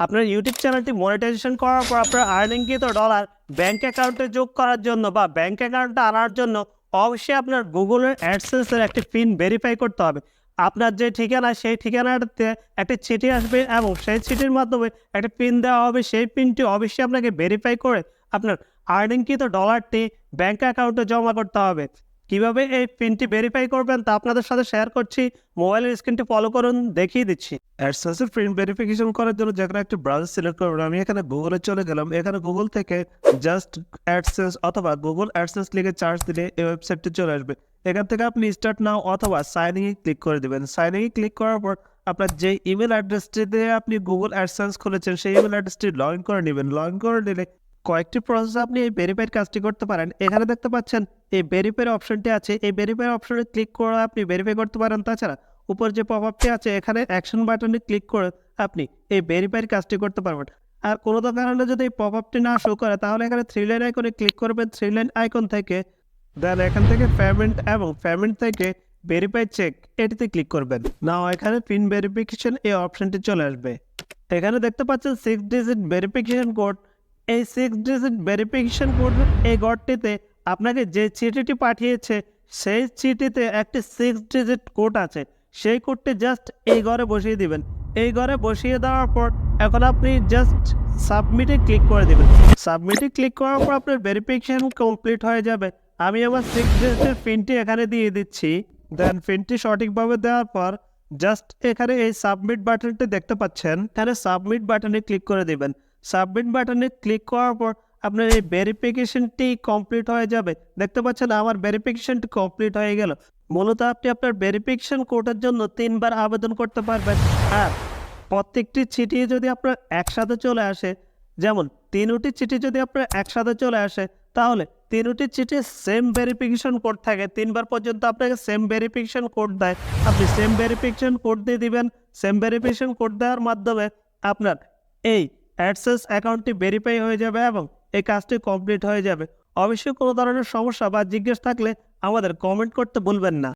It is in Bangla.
আপনার ইউটিউব চ্যানেলটি মনিটাইজেশন করার পর আপনার আর্নিংকৃত ডলার ব্যাঙ্ক অ্যাকাউন্টে যোগ করার জন্য বা ব্যাংক অ্যাকাউন্টে আনার জন্য অবশ্যই আপনার গুগলের অ্যাডসেন্সের একটি পিন ভেরিফাই করতে হবে। আপনার যে ঠিকানা, সেই ঠিকানাটাতে একটি চিঠি আসবে এবং সেই চিঠির মাধ্যমে একটা পিন দেওয়া হবে। সেই পিনটি অবশ্যই আপনাকে ভেরিফাই করে আপনার আর্নিংকৃত ডলারটি ব্যাংক অ্যাকাউন্টে জমা করতে হবে। কীভাবে এই পিনটি ভেরিফাই করবেন তা আপনাদের সাথে শেয়ার করছি। মোবাইলের স্ক্রিনটি ফলো করুন, দেখিয়ে দিচ্ছি। অ্যাডসেন্সের প্রিন্ট ভেরিফিকেশন করার জন্য যেখানে একটা ব্রাউজার সিলেক্ট করবেন। আমি এখানে গুগলে চলে গেলাম। এখানে গুগল থেকে জাস্ট অ্যাডসেন্স অথবা গুগল অ্যাডসেন্স লিখে চার্জ দিলে এই ওয়েবসাইটটি চলে আসবে। এখান থেকে আপনি স্টার্ট নাও অথবা সাইন ইন ক্লিক করে দেবেন। সাইন ইন ক্লিক করার পর আপনার যে ইমেল অ্যাড্রেসটিতে আপনি গুগল অ্যাডসেন্স খুলেছেন, সেই ইমেল অ্যাড্রেসটি লগ ইন করে নেবেন। লগ ইন করে নিলে কয়েকটি প্রসেস আপনি এই ভেরিফাইড কাজটি করতে পারেন। এখানে দেখতে পাচ্ছেন, এই ভেরিফাই অপশনটি আছে। এই ভেরিফাই অপশনে ক্লিক করে আপনি ভেরিফাই করতে পারেন। তাছাড়া উপর যে পপ আপটি আছে, এখানে অ্যাকশন বাটনে ক্লিক করে আপনি এই ভেরিফাইড কাজটি করতে পারবেন। আর কোনো কারণে যদি এই পপ আপটি না শো করে, তাহলে এখানে থ্রি লাইন আইকনে ক্লিক করবেন। থ্রি লাইন আইকন থেকে দেন এখান থেকে পেমেন্ট এবং পেমেন্ট থেকে ভেরিফাই চেক এটিতে ক্লিক করবেন। নাও এখানে পিন ভেরিফিকেশন এই অপশনটি চলে আসবে। এখানে দেখতে পাচ্ছেন সিক্স ডিজিট ভেরিফিকেশন কোড এই সিক্স ডিজিট ভেরিফিকেশন কোড এই গড়টিতে আপনাকে যে চিঠিটি পাঠিয়েছে, সেই চিঠিতে একটি সিক্স ডিজিট কোড আছে। সেই কোডটি জাস্ট এই ঘরে বসিয়ে দিবেন। এই ঘরে বসিয়ে দেওয়ার পর এখন আপনি জাস্ট সাবমিটে ক্লিক করে দেবেন। সাবমিটে ক্লিক করার পর আপনার ভেরিফিকেশন কমপ্লিট হয়ে যাবে। আমি আমার সিক্স ডিজিটের পিনটি এখানে দিয়ে দিচ্ছি। দেন পিনটি সঠিকভাবে দেওয়ার পর জাস্ট এখানে এই সাবমিট বাটনটি দেখতে পাচ্ছেন। এখানে সাবমিট বাটনে ক্লিক করে দেবেন। সাবমিট বাটনে ক্লিক করার পর আপনার এই ভেরিফিকেশনটি কমপ্লিট হয়ে যাবে। দেখতে পাচ্ছেন আমার ভেরিফিকেশনটি কমপ্লিট হয়ে গেল। মূলত আপনি আপনার ভেরিফিকেশন কোডের জন্য তিনবার আবেদন করতে পারবেন। আর প্রত্যেকটি চিঠি যদি আপনার একসাথে চলে আসে, যেমন তিনটি চিঠি যদি আপনার একসাথে চলে আসে, তাহলে তিনটি চিঠি সেম ভেরিফিকেশন কোড থাকে। তিনবার পর্যন্ত আপনাকে সেম ভেরিফিকেশন কোড দেয়। আপনি সেম ভেরিফিকেশন কোড দিয়ে দিবেন। সেম ভেরিফিকেশন কোড দেওয়ার মাধ্যমে আপনার এই অ্যাডসেন্স অ্যাকাউন্টটি ভেরিফাই হয়ে যাবে এবং এই কাজটি কমপ্লিট হয়ে যাবে। অবশ্যই কোনো ধরনের সমস্যা বা জিজ্ঞেস থাকলে আমাদের কমেন্ট করতে ভুলবেন না।